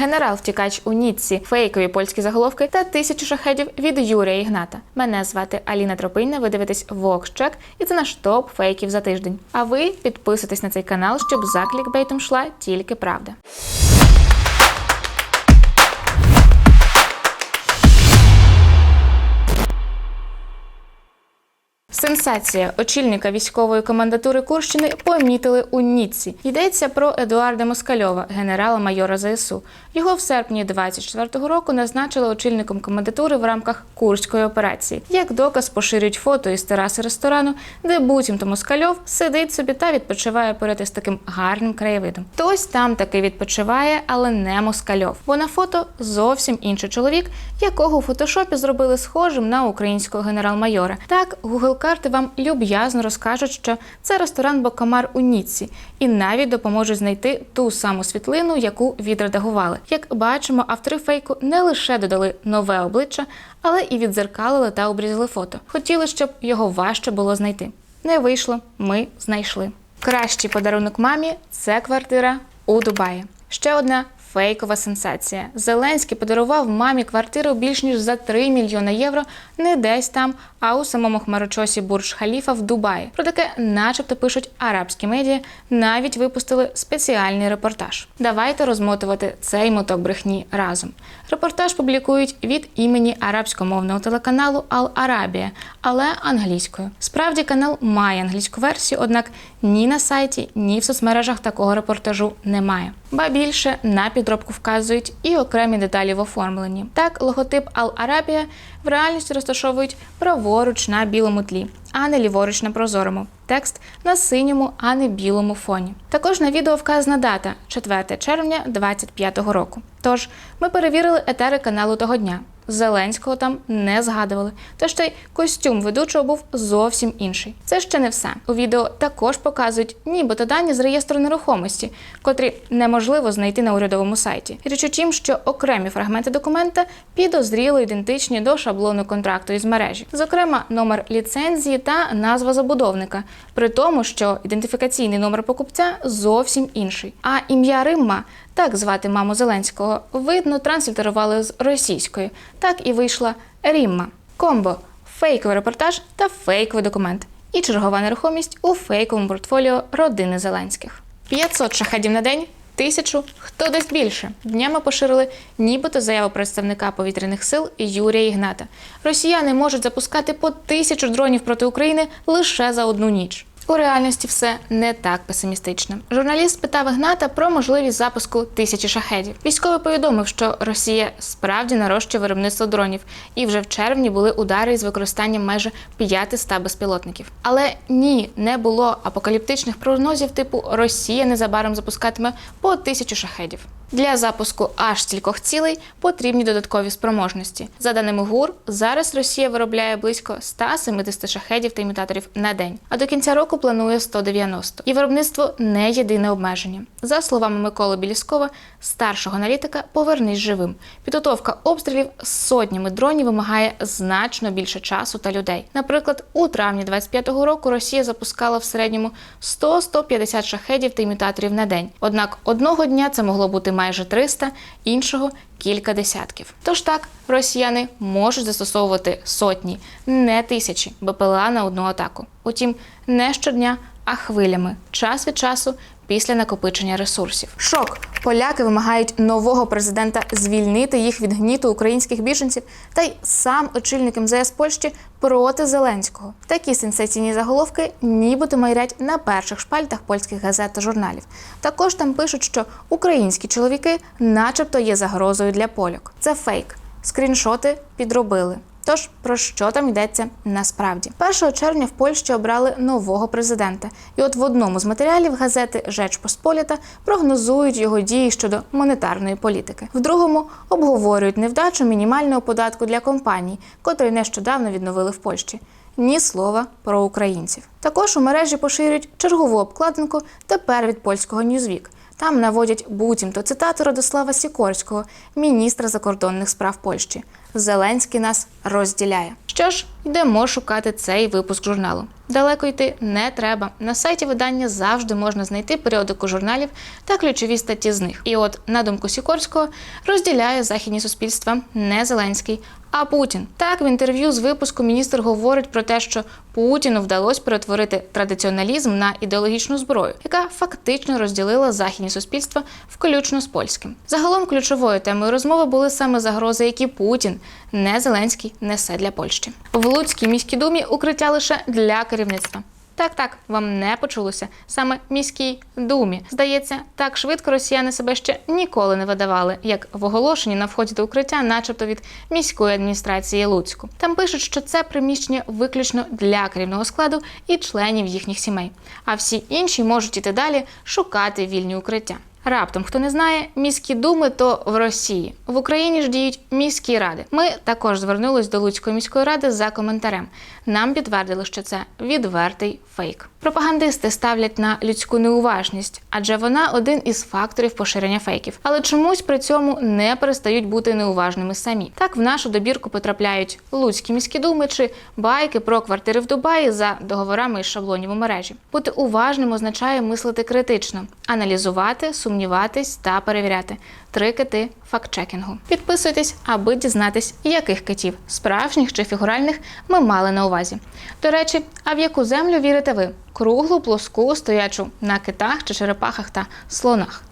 Генерал втікач у Ніцці, фейкові польські заголовки та тисячу шахедів від Юрія Ігната. Мене звати Аліна Тропинна. Ви дивитесь Вокщек, і це наш топ фейків за тиждень. А ви підписуйтесь на цей канал, щоб за клікбейтом йшла тільки правда. Сенсація очільника військової комендатури Курщини помітили у Ніцці. Йдеться про Едуарда Москальова, генерала-майора ЗСУ. Його в серпні 24-го року назначили очільником комендатури в рамках Курської операції. Як доказ поширюють фото із тераси ресторану, де буцімто Москальов сидить собі та відпочиває поряд із таким гарним краєвидом. Хтось там таки відпочиває, але не Москальов. Бо на фото зовсім інший чоловік, якого у фотошопі зробили схожим на українського генерал-майора. Так, Google карти вам люб'язно розкажуть, що це ресторан Бокамар у Ніцці, і навіть допоможуть знайти ту саму світлину, яку відредагували. Як бачимо, автори фейку не лише додали нове обличчя, але і відзеркалили та обрізали фото. Хотіли, щоб його важче було знайти. Не вийшло, ми знайшли. Кращий подарунок мамі це квартира у Дубаї. Ще одна фейкова сенсація. Зеленський подарував мамі квартиру більш ніж за 3 мільйони євро не десь там, а у самому хмарочосі Бурдж Халіфа в Дубаї. Про таке, начебто, пишуть арабські медіа, навіть випустили спеціальний репортаж. Давайте розмотувати цей моток брехні разом. Репортаж публікують від імені арабськомовного телеканалу Ал Арабія, але англійською. Справді канал має англійську версію, однак ні на сайті, ні в соцмережах такого репортажу немає. Ба більше на підробку вказують і окремі деталі в оформленні. Так, логотип Ал Арабія в реальності розташовують праворуч на білому тлі, а не ліворуч на прозорому. Текст на синьому, а не білому фоні. Також на відео вказана дата 4 червня 2025 року. Тож ми перевірили етери каналу того дня. Зеленського там не згадували. Та ще й костюм ведучого був зовсім інший. Це ще не все. У відео також показують нібито дані з реєстру нерухомості, котрі неможливо знайти на урядовому сайті. Річ у тім, що окремі фрагменти документа підозріло ідентичні до шаблону контракту із мережі, зокрема, номер ліцензії та назва забудовника, при тому, що ідентифікаційний номер покупця зовсім інший. А ім'я Римма так звати маму Зеленського, видно, транслітерували з російської. Так і вийшла Рімма. Комбо фейковий репортаж та фейковий документ. І чергова нерухомість у фейковому портфоліо родини Зеленських. 500 шахедів на день. Тисячу, хто дасть більше. Днями поширили нібито заяву представника повітряних сил Юрія Ігната. Росіяни можуть запускати по тисячу дронів проти України лише за одну ніч. У реальності все не так песимістично. Журналіст питав Ігната про можливість запуску тисячі шахедів. Військовий повідомив, що Росія справді нарощує виробництво дронів, і вже в червні були удари із використанням майже 500 безпілотників. Але ні, не було апокаліптичних прогнозів типу Росія незабаром запускатиме по тисячу шахедів. Для запуску аж стількох цілей потрібні додаткові спроможності. За даними ГУР, зараз Росія виробляє близько 170 шахедів та імітаторів на день, а до кінця року планує 190. І виробництво не єдине обмеження. За словами Миколи Біліскова, старшого аналітика, повернись живим. Підготовка обстрілів з сотнями дронів вимагає значно більше часу та людей. Наприклад, у травні 25-го року Росія запускала в середньому 100-150 шахедів та імітаторів на день. Однак одного дня це могло бути майже 300, іншого кілька десятків. Тож так, росіяни можуть застосовувати сотні, не тисячі БПЛА на одну атаку. Утім, не щодня, а хвилями, час від часу. Після накопичення ресурсів, шок поляки вимагають нового президента звільнити їх від гніту українських біженців, та й сам очільник МЗС Польщі проти Зеленського. Такі сенсаційні заголовки, нібито майрять на перших шпальтах польських газет та журналів. Також там пишуть, що українські чоловіки, начебто, є загрозою для польок. Це фейк. Скріншоти підробили. Тож про що там йдеться насправді? 1 червня в Польщі обрали нового президента, і от в одному з матеріалів газети Жеч Посполіта прогнозують його дії щодо монетарної політики. В другому обговорюють невдачу мінімального податку для компаній, котрий нещодавно відновили в Польщі. Ні слова про українців. Також у мережі поширюють чергову обкладинку тепер від польського Ньюзвік. Там наводять буцімто цитату Радослава Сікорського, міністра закордонних справ Польщі. Зеленський нас розділяє. Що ж, йдемо шукати цей випуск журналу. Далеко йти не треба. На сайті видання завжди можна знайти періодику журналів та ключові статті з них. І от, на думку Сікорського, розділяє західні суспільства не Зеленський, а Путін. Так, в інтерв'ю з випуску міністр говорить про те, що Путіну вдалося перетворити традиціоналізм на ідеологічну зброю, яка фактично розділила західні суспільства включно з польським. Загалом ключовою темою розмови були саме загрози, які Путін, не Зеленський, несе для Польщі. В Луцькій міській думі укриття лише для керівництва. Так, так, вам не почулося. Саме міській думі. Здається, так швидко росіяни себе ще ніколи не видавали, як в оголошенні на вході до укриття, начебто від міської адміністрації Луцьку. Там пишуть, що це приміщення виключно для керівного складу і членів їхніх сімей. А всі інші можуть іти далі шукати вільні укриття. Раптом, хто не знає, міські думи то в Росії. В Україні ж діють міські ради. Ми також звернулись до Луцької міської ради за коментарем. Нам підтвердили, що це відвертий фейк. Пропагандисти ставлять на людську неуважність, адже вона один із факторів поширення фейків. Але чомусь при цьому не перестають бути неуважними самі. Так в нашу добірку потрапляють луцькі міські думи чи байки про квартири в Дубаї за договорами із шаблонів у мережі. Бути уважним означає мислити критично, аналізувати, сумніватись та перевіряти. Три кити фактчекінгу. Підписуйтесь, аби дізнатись, яких китів, справжніх чи фігуральних, ми мали на увазі. До речі, а в яку землю вірите ви? круглу плоску стоячу на китах чи черепахах та слонах.